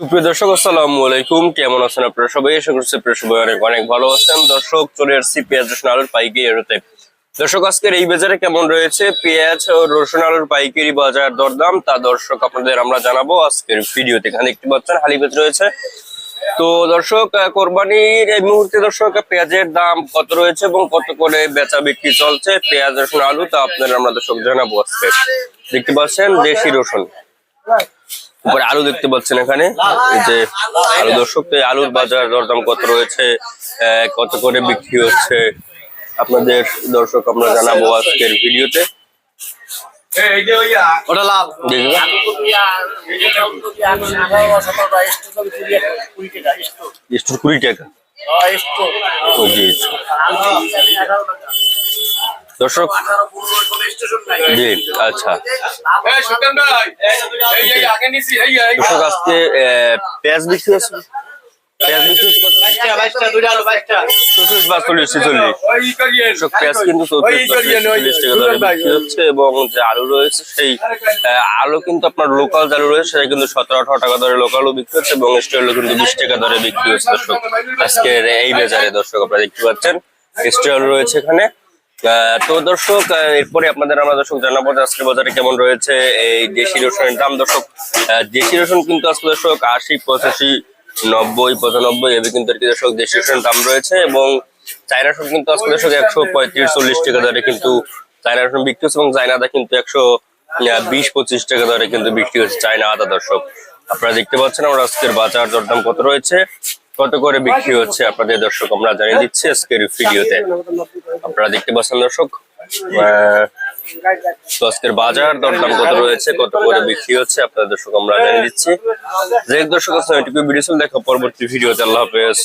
সুপ্রিয় দর্শক, আসসালামু আলাইকুম। কেমন আছেন আপনারা সবাই? আশা করছি আপনারা সবাই অনেক অনেক ভালো আছেন। দর্শক, চলে আসছি পেঁয়াজ, রসুন, আলুর পাইকারি এরোতে। দর্শক, আজকের এই বাজারে কেমন রয়েছে? পেঁয়াজ ও রসুন, আলুর পাইকারি বাজার দরদাম, তা দর্শক আপনাদের আমরা জানাব আজকের ভিডিওতে। এখানে দেখতে পাচ্ছেন হালিবেজ রয়েছে। তো দর্শক কোরবানির এই মুহূর্তে দর্শক, পেঁয়াজের দাম কত রয়েছে এবং কত করে বেচা বিক্রি চলছে? পেঁয়াজ, রসুন, আলু, তা আপনাদের আমরা দর্শক জানাব আজকে। দেখতে পাচ্ছেন, দেশি রসুন। উপরে আলু দেখতে পাচ্ছেন এখানে। যে আলু দর্শক তো আলুর বাজার দরদাম কত রয়েছে কত করে বিক্রি হচ্ছে? আপনাদের দর্শক আমরা জানাব আজকের ভিডিওতে। ওটা লাল। কুড়ি টাকা। জি দর্শক জি আচ্ছা। দর্শক আজকে পেঁয়াজ বিক্রি হচ্ছে এবং যে আলু রয়েছে সেই আলু কিন্তু আপনার লোকাল যে আলু রয়েছে সেটা কিন্তু সতেরো আঠারো টাকা দরে লোকালও বিক্রি হচ্ছে এবং স্টেল কিন্তু বিশ টাকা দরে বিক্রি হচ্ছে দর্শক। আজকের এই বাজারে দর্শক আপনারা দেখতে পাচ্ছেন স্টেল রয়েছে এখানে। তো দর্শক এরপরে আপনাদের আমরা দর্শক জানাব যে আজকের বাজারে কেমন রয়েছে এই দেশি রসুনের দাম। দর্শক দেশি রসুন কিন্তু আজকে দর্শক আশি, পঁচাশি, নব্বই, পঁচানব্বই, এভাবে কিন্তু আর কি দর্শক দেশি রসুনের দাম রয়েছে এবং চায়না রসুন কিন্তু আজকে দর্শক একশো পঁয়ত্রিশ, চল্লিশ টাকা দরে কিন্তু চায়না রসুন বিক্রি হচ্ছে এবং চায়না কিন্তু একশো বিশ, পঁচিশ টাকা দরে কিন্তু বিক্রি হচ্ছে চায়না আদা দর্শক। আপনারা দেখতে পাচ্ছেন আমরা আজকের বাজার দরদাম কত রয়েছে। কত করে বিক্রি হচ্ছে আপনাদের দর্শক আমরা জানিয়ে দিচ্ছি আজকের ভিডিওতে। আপনারা দেখতে পাচ্ছেন দর্শক বাজার কত রয়েছে, কত করে বিক্রি হচ্ছে দর্শক আমরা জানিয়ে দিচ্ছি। যে দর্শক আছে ভিডিও দেখা পরবর্তী ভিডিওতে। আল্লাহ হাফেজ।